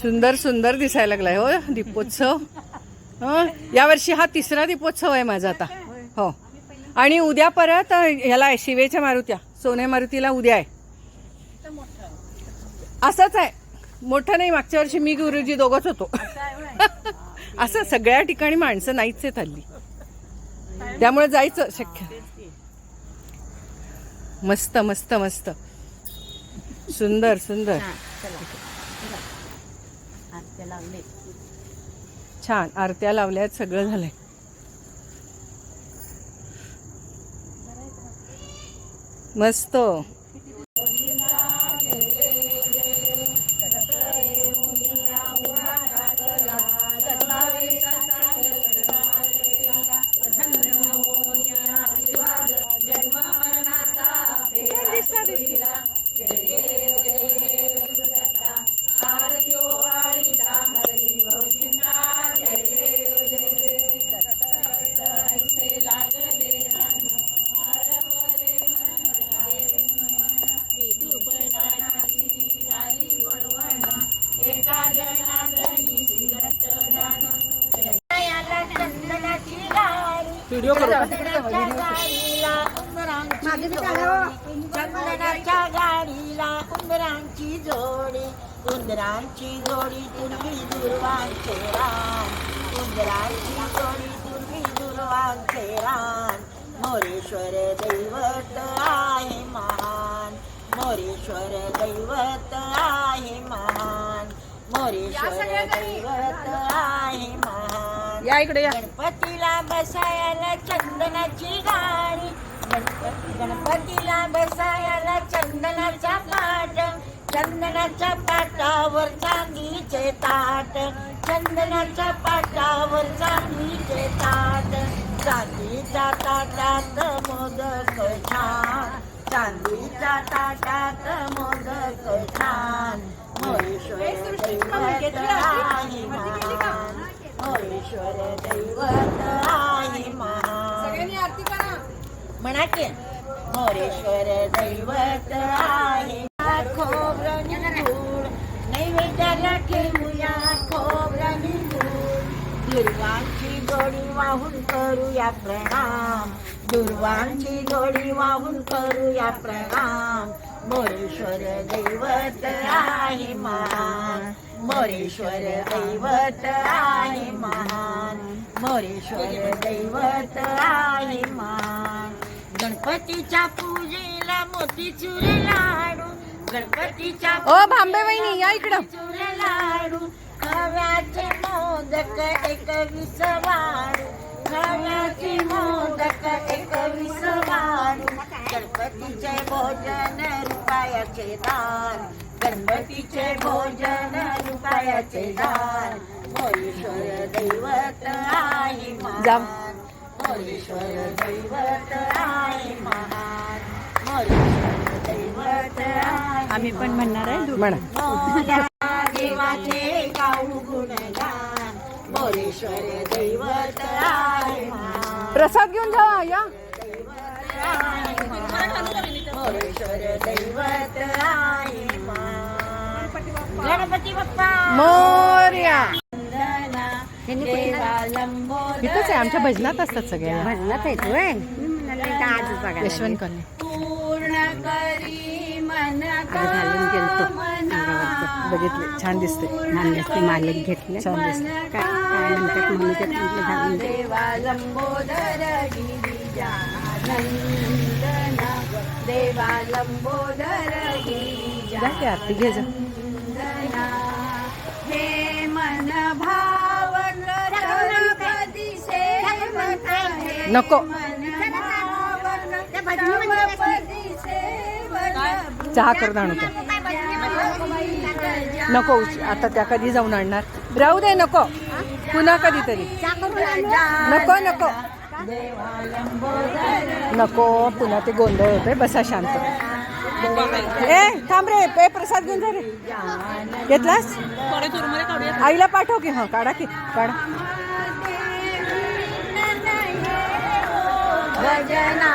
सुंदर सुंदर दिसायला लागलाय. हो दीपोत्सव. हं? यावर्षी हा तिसरा दीपोत्सव आहे माझा आता. हो. आणि उद्या परत ह्याला आहे, शिवेच्या मारुत्या. सोने मारुतीला उद्या आहे. असंच आहे. मोठं नाही मागच्या वर्षी मी गुरुजी दोघंच होतो. असं सगळ्या ठिकाणी माणसं नाहीच आहेत हल्ली. त्यामुळे जायचं शक्य. मस्त मस्त मस्त. सुंदर सुंदर. छान आरत्या लावल्यात सगळं झालंय. मस्त. व्हिडिओ करू. चंदनाच्या गाडीला उंदरांची जोडी उंदरांची जोडी तुम्ही दुर्वांचे रान उंदरांची जोडी तुम्ही दुर्वांचे रान मोरेश्वर दैवत आहे महान. मोरेश्वर दैवत आहे महान. मोरेश्वर दैवत आहे महान. या इकडे या. गणपतीला बसायला चंदनाची गाडी. गणपती गणपतीला बसायला चंदनाचा पाट चंदनाच्या पाटावर चांदीचे ताट. चंदनाच्या पाटावर चांदीचे ताट. चांदीच्या ताटात मोदक छान चांदीच्या ताटात मोदक छान महान मोरेश्वर दैवत आहे महान म्हणा की मोरेश्वर दैवत आहे. वाहून करूया प्रणाम. दुर्वांची जोडी वाहून करूया प्रणाम. मोरेश्वर दैवत आहे महान. मोरेश्वर दैवत आहे महान. मोरेश्वर दैवत आहे महान. गणपतीच्या पूजेला मोतीचूर लाडू. गणपतीच्या ओ भांबे वहिनी या इकडं. मोतीचूर लाडू. खव्याचे मोदक एकवीस वाडू खव्याचे मोदक एकवीस गणपतीचे भोजन रुपयाचे दान. गणपतीचे भोजन रुपयाचे दान. मोरेश्वर दैवत जा. महान. मोरेश्वर दैवत आहे महान. मोरेश्वर दैवत आहे आम्ही पण म्हणणार आहे. म्हणा देवाचे गाऊ गुणगान मोरेश्वर दैवत. प्रसाद घेऊन जा या. मोरेश्वर दैवत. गणपती बाप्पा. मोर्या. इथंच आहे आमच्या भजनात असतात सगळ्या भजनात आहे तू आहे आजच बघायला यशवंत कॉलनी बघितले. छान दिसते. नांदेडचे मालक घेतले. छान दिसते. काय काय म्हणतात म्हणून ते की आरती घे जा. हे मन नको. चहा करून आणू त्या नको आता त्या कधी जाऊन आणणार? राहू दे नको. पुन्हा कधीतरी. नको नको. नको पुन्हा ते गोंधळ होतोय. बसा शांत. ए थांब रे. पे प्रसाद घेऊन जा रे. घेतलास? आईला पाठव की. हा काढा की. काढा. भजना